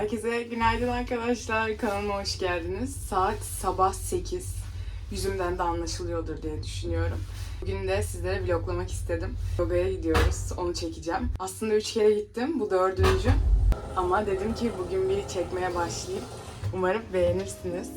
Herkese günaydın arkadaşlar. Kanalıma hoş geldiniz. Saat sabah 8. Yüzümden de anlaşılıyordur diye düşünüyorum. Bugün de sizlere vloglamak istedim. Yogaya gidiyoruz. Onu çekeceğim. Aslında 3 kere gittim. Bu dördüncü. Ama dedim ki bugün bir çekmeye başlayayım. Umarım beğenirsiniz.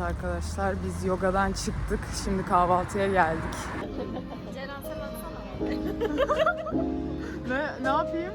Evet arkadaşlar biz yogadan çıktık. Şimdi kahvaltıya geldik. Ceren sen atsana. Ne, ne yapayım?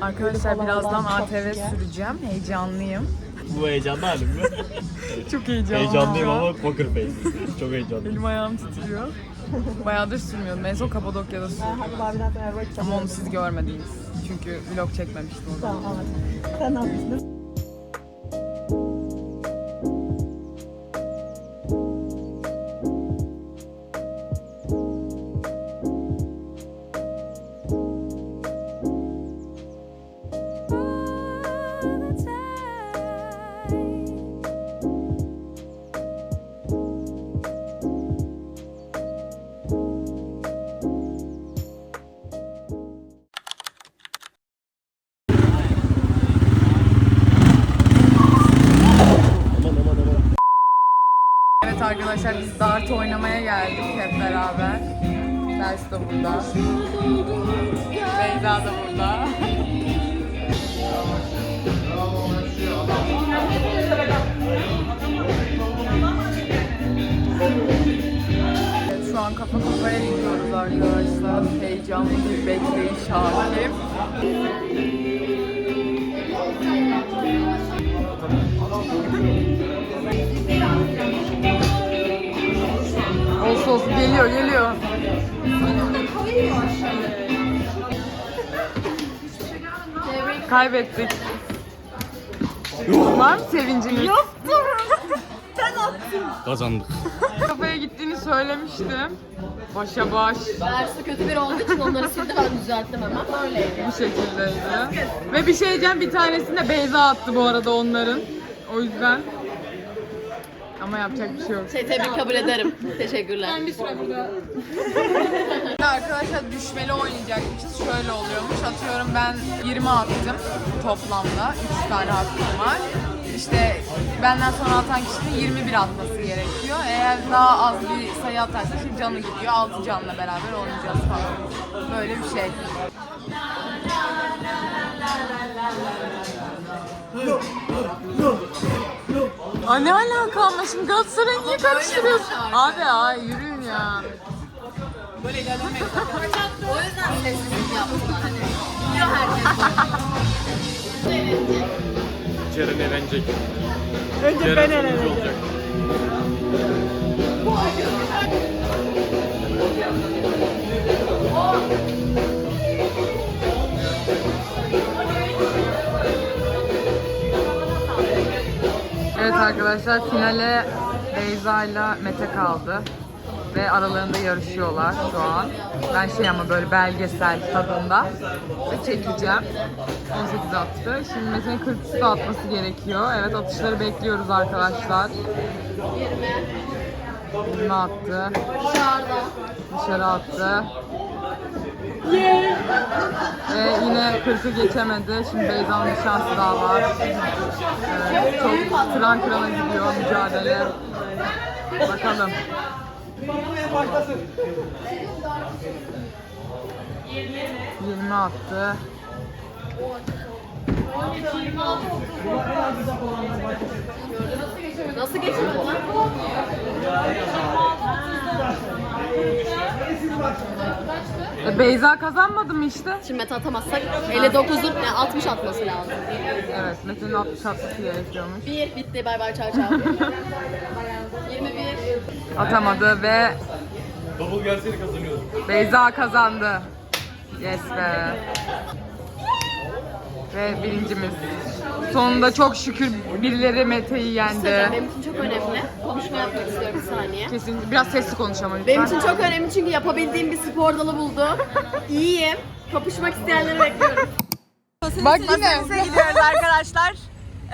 Arkadaşlar birazdan ATV süreceğim. Heyecanlıyım. Bu heyecanlı halim mi? Çok heyecanlıyım. Heyecanlıyım ama poker face. Çok heyecanlıyım. Elim ayağım titriyor. Bayağıdır sürmüyordum. En son Kapadokya'da sürdüm. Ama onu siz görmediniz. Çünkü vlog çekmemiştim o zaman. Sen oynamaya geldik hep beraber. Ders de burada. Beyza da burada. Şu an kafa kafaya gidiyoruz arkadaşlar. Heyecanlı bir bekleyiş hakim. Geliyor geliyor. Kaybettik. Var mı sevinciniz? Yoktu. Kazandık. Kafaya gittiğini söylemiştim. Başa baş dersi kötü biri olduğu için onları sildi ben düzelttim hemen. Böyleydi. bu şekildeydi. Ve bir şey diyeceğim bir tanesini de Beyza attı bu arada onların. O yüzden. Ama yapacak bir şey yok. Şey tebrik kabul ederim. Teşekkürler. Arkadaşlar düşmeli oynayacakmışız. Şöyle oluyormuş. Atıyorum ben 20 attım toplamda. 3 tane hakkım var. İşte benden sonra atan kişinin 21 atması gerekiyor. Eğer daha az bir sayı atarsa şimdi canı gidiyor. 6 canla beraber oynayacağız falan. Böyle bir şey. Aa, ne alaka ama şimdi Galatasaray'ı niye karıştırıyorsun? Abi ay yürüyün ya. O yüzden sessizlik yaptılar hani. Biliyor herkes. Ceren eğlenecek. Önce ben Ceren eleneceğim. sonuncu olacak. Evet arkadaşlar finale Beyza ile Mete kaldı. Ve aralarında yarışıyorlar şu an. Ben şey ama böyle belgesel tadında ve çekeceğim. 18 attı. Şimdi Mete'nin 40 üstü atması gerekiyor. Evet atışları bekliyoruz arkadaşlar. 20 attı. Dışarıda. Dışarı attı. Ve yine 40'ı geçemedi. Şimdi Beyza'nın bir şansı daha var. Evet, çok kıran kırana gidiyor mücadele. Bakalım. 20 attı. Nasıl geçemedi lan? E, Beyza kazanmadı mı işte? Şimdi Mete atamazsak 59'luk ne 60 atması lazım. Evet, Mete'nin 60 atması gerekiyormuş. 1 bitti bay bay çay çay. 21 Atamadı ve Double gelseydi kazanıyordum. Beyza kazandı. Yes be. Ve birincimiz. Sonunda çok şükür birileri Mete'yi yendi. benim için çok önemli. Konuşma yapmak istiyorum bir saniye. Kesin biraz sesli konuş ama lütfen. Benim için çok önemli çünkü yapabildiğim bir spor dalı buldum. İyiyim. Kapışmak isteyenleri bekliyorum. Bak yine. Paris'e gidiyoruz arkadaşlar.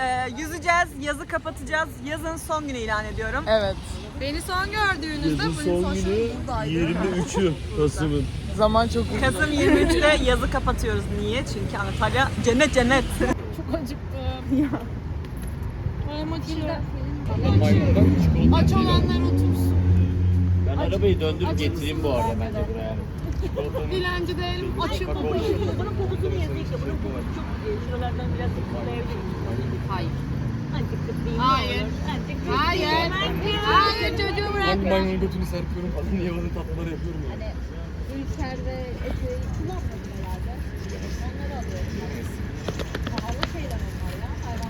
Ee, yüzeceğiz, yazı kapatacağız. Yazın son günü ilan ediyorum. Evet. Beni son gördüğünüzde Yazın son günü 23'ü Kasım'ın. Zaman çok uzun. Kasım 23'te yazı kapatıyoruz. Niye? Çünkü Antalya cennet cennet. Aç olanlar otursun. Ben arabayı döndürüp getireyim bu arada ben de buraya. Dilenci değilim. Açık babacığım. Bunun kokusunu yazıyor işte. Bunun kokusu çok şuralardan biraz tıklayabilir. Hayır. Tıklayayım. Hayır. Hayır. Hayır çocuğu bırak. Ben maymunun götünü serpiyorum falan niye bana tatlıları yapıyorum ya. İçeride eti kullanmadım herhalde. Onları alıyorum. Pahalı şeyler onlar ya. Hayvan.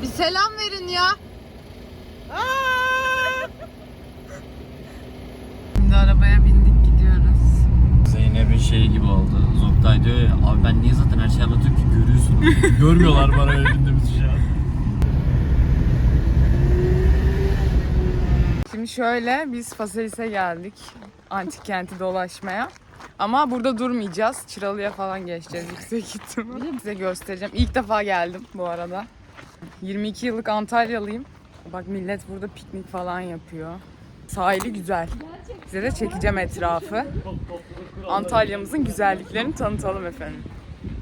Bir selam verin ya. Şimdi arabaya bindik gidiyoruz. Zeynep'in şeyi gibi oldu. Zoktay diyor ya, abi ben niye zaten her şeyi anlatıyorum ki görüyorsun. Görmüyorlar bana bindiğimiz şey. Şimdi şöyle biz Faselis'e geldik. Antik kenti dolaşmaya. Ama burada durmayacağız. Çıralı'ya falan geçeceğiz yüksek ihtimal. Size göstereceğim. İlk defa geldim bu arada. 22 yıllık Antalyalıyım. Bak millet burada piknik falan yapıyor. Sahili güzel. Size de çekeceğim etrafı. Antalya'mızın güzelliklerini tanıtalım efendim.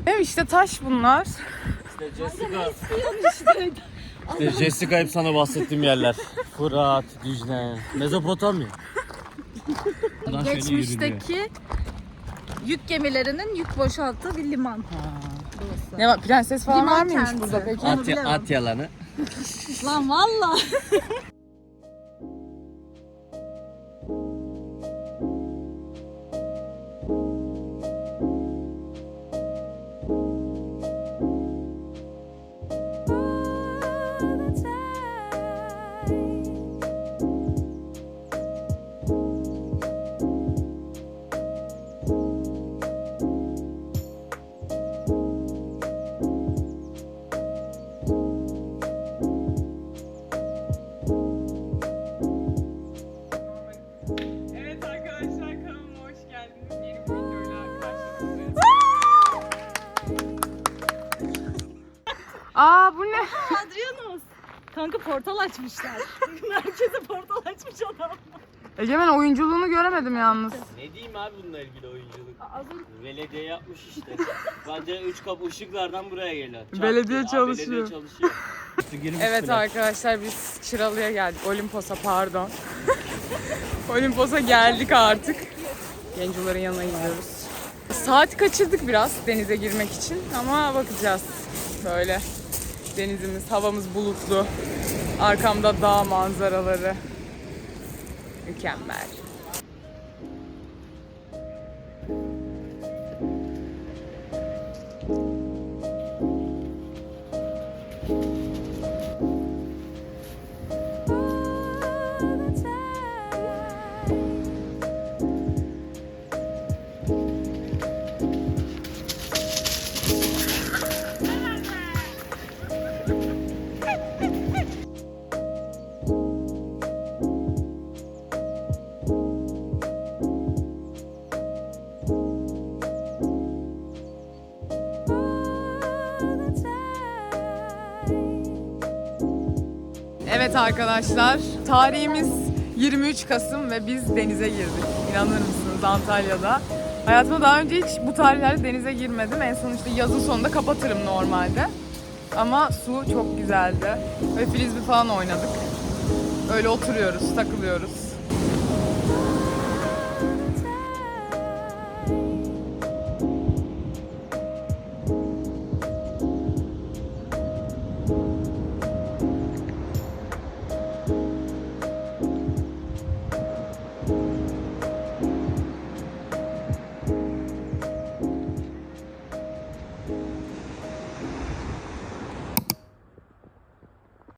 Evet işte taş bunlar. İşte Jessica. İşte Jessica hep sana bahsettiğim yerler. Fırat, Dicle, Mezopotamya. Geçmişteki yük gemilerinin yük boşalttığı bir liman. Ne var? Prenses falan Liman var mıymış kenti. burada peki? At, at yalanı. Lan valla. Ne? Adrianos. Kanka portal açmışlar. Merkeze portal açmış adam. Egemen oyunculuğunu göremedim yalnız. Ne diyeyim abi bununla ilgili oyunculuk? Belediye yapmış işte. Bence üç kapı ışıklardan buraya geliyor. Çat Belediye diye. Aa, çalışıyor. Belediye çalışıyor. Evet arkadaşlar biz Çıralı'ya geldik. Olimpos'a pardon. Olimpos'a geldik artık. Gencoların yanına gidiyoruz. Saat kaçırdık biraz denize girmek için ama bakacağız. Böyle denizimiz, havamız bulutlu. Arkamda dağ manzaraları. Mükemmel. Arkadaşlar, tarihimiz 23 Kasım ve biz denize girdik. İnanır mısınız Antalya'da? Hayatımda daha önce hiç bu tarihlerde denize girmedim. En son işte yazın sonunda kapatırım normalde. Ama su çok güzeldi. Ve frisbee falan oynadık. Öyle oturuyoruz, takılıyoruz.